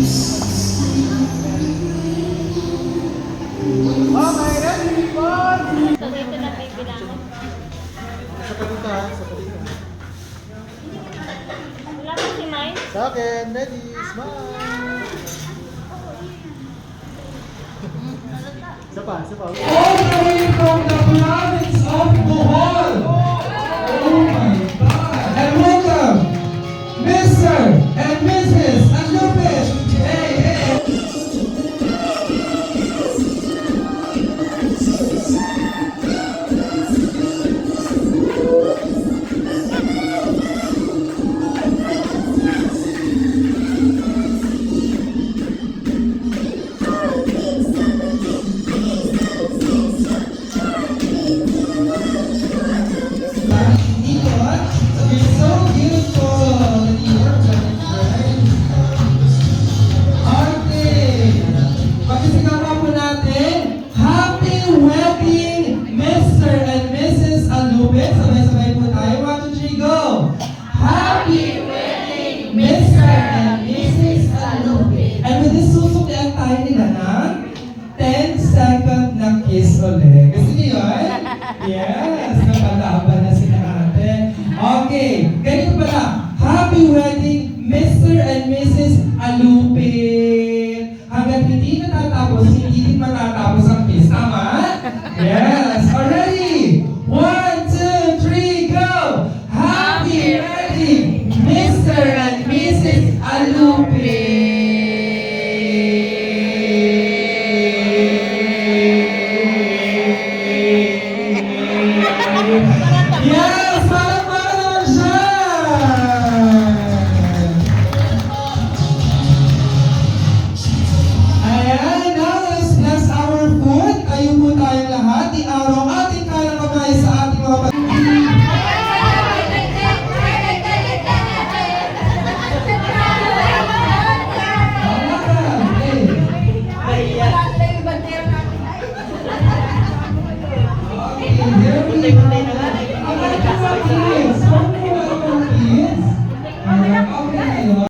Okay, ready, one. Sa palita, sa palita. Wala ba si Mike? Sa akin, ready, smile. Isa pa, isa pa. all the way And with this, susuklian tayo nila ng 10 second na kiss ulit. Gusto niyo yun? Yes! Nakalaban na sila ate. Okay, ganito pala. Happy wedding, Mr. and Mrs. Alupin. Hanggang hindi natatapos, hindi din matatapos ang kiss. Tama? Yes! Already! One, two, three, go! Happy wedding, Mr. and Mrs. Alupin.